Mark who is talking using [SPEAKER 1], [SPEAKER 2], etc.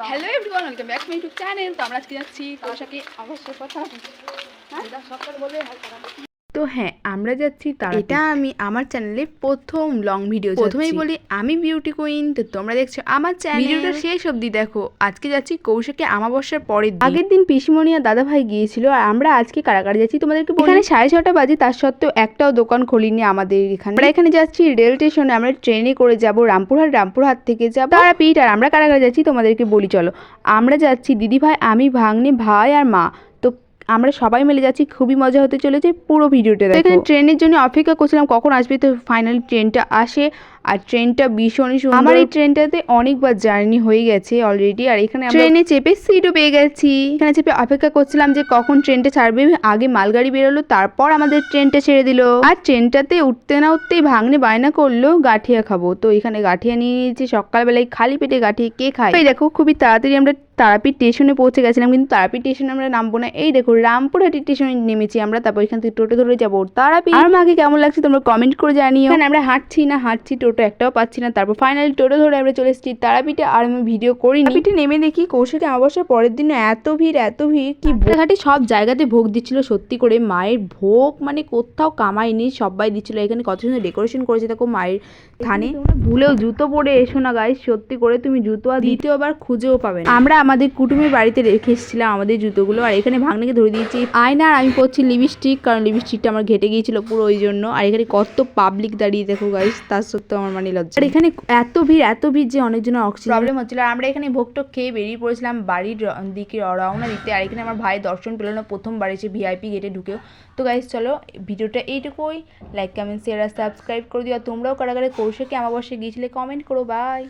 [SPEAKER 1] Hello everyone welcome back to YouTube channel তো আমরা আজকে যাচ্ছি কৌশাকে অবশ্যই কথা হ্যাঁ? সবটা বলে তো হ্যাঁ আমরা যাচ্ছি তার এটা আমি আমার চ্যানেলে প্রথম লং ভিডিও প্রথমেই বলি আমি বিউটি কুইন তো তোমরা দেখছ আমার চ্যানেল ভিডিওটা শেষ অবধি দেখো। আজকে যাচ্ছি কৌশাকে আমাবস্যার পরের দিন। আগের দিন পিসিমণি আর দাদা ভাই গিয়েছিল আর আমরা আজকে কারাগারে যাচ্ছি। তোমাদেরকে এখানে সাড়ে ছটা বাজে তার সত্ত্বেও একটাও দোকান খুলিনি আমাদের এখানে। আমরা এখানে যাচ্ছি রেল স্টেশনে আমরা ট্রেনে করে যাব রামপুরহাট রামপুরহাট থেকে যাব। তারাপীঠ আর আমরা কারাগারে যাচ্ছি তোমাদেরকে বলি চলো। আমরা যাচ্ছি দিদি ভাই আমি ভাগ্নে ভাই আর মা। তো আমরা সবাই মিলে যাচ্ছি খুবই মজা হতে চলেছে পুরো ভিডিওটা এখানে ট্রেনের জন্য অপেক্ষা করছিলাম কখন আসবে তো ফাইনালি ট্রেনটা আসে। আর ট্রেনটা ভীষণই সুন্দর। আমার এই ট্রেনটাতে অনেকবার জার্নি হয়ে গেছে অলরেডি আর এখানে ট্রেনে চেপে সিটও পেয়ে গেছি। এখানে চেপে অপেক্ষা করছিলাম যে কখন ট্রেনটা ছাড়বে। আগে মালগাড়ি বেরোলো তারপর আমাদের ট্রেনটা ছেড়ে দিল। আর ট্রেনটাতে উঠতে না উঠতেই ভাগ্নে বায়না করল গাঠিয়া খাব। তো এখানে গাঠিয়া নিয়ে নিয়েছি সকালবেলায় খালি পেটে গাঠিয়া কে খায়? এই দেখো খুবই তাড়াতাড়ি আমরা তারাপীঠ স্টেশনে পৌঁছে গেছিলাম কিন্তু তারাপীঠ স্টেশনে আমরা নামবো না। এই দেখো রামপুরহাটি স্টেশনে নেমেছি আমরা তারপর এখান থেকে টোটো ধরে যাব। তারাপীঠ আর মাকে কেমন লাগছে তোমরা কমেন্ট করে জানিও। আমরা হাঁটছি না হাঁটছি টোটো একটাও পাচ্ছি না। তারপর ফাইনালি টোটো ধরে আমরা চলে এসেছি। তারাপীঠে আর আমি ভিডিও করিনি। পিঠে নেমে দেখি কৌশলে অবশ্য পরের দিনে এত ভিড় এত ভিড় কি ঘাটে সব জায়গাতে ভোগ দিচ্ছিল সত্যি করে। মায়ের ভোগ মানে কোথাও কামায়নি সবাই দিচ্ছিল। এখানে কত সুন্দর ডেকোরেশন করেছে দেখো মায়ের থানে। ভুলেও জুতো পরে এসো না গাইস সত্যি করে তুমি জুতো আর দ্বিতীয়বার খুঁজেও পাবে না। আমরা আমাদের কুটুমের বাড়িতে রেখে এসেছিলাম আমাদের জুতোগুলো আর এখানে ভাগ্নাকে ধরে দিয়েছি। আয়না আর আমি পরছি লিপস্টিক কারণ লিপস্টিকটা আমার ঘেটে গিয়েছিল পুরো ওই জন্য। আর এখানে কত পাবলিক দাঁড়িয়ে দেখো গাইস তার সত্ত্বেও আমার মানে লজ্জা। আর এখানে এত ভিড় এত ভিড় যে অনেকজনের অক্সিজেন প্রবলেম হচ্ছিল। আর আমরা এখানে ভোগটো খেয়ে বেরিয়ে পড়েছিলাম বাড়ির দিকে রওনা দিতে। আর এখানে আমার ভাই দর্শন পেল না প্রথমবার এসে ভিআইপি গেটে ঢুকেও। তো গাইজ চলো, ভিডিওটা এইটুকুই। লাইক কমেন্ট শেয়ার আর সাবস্ক্রাইব করে দিও। আর তোমরাও কারাগারে কৌশিকে বসে গিয়েছিলে? কমেন্ট করো বাই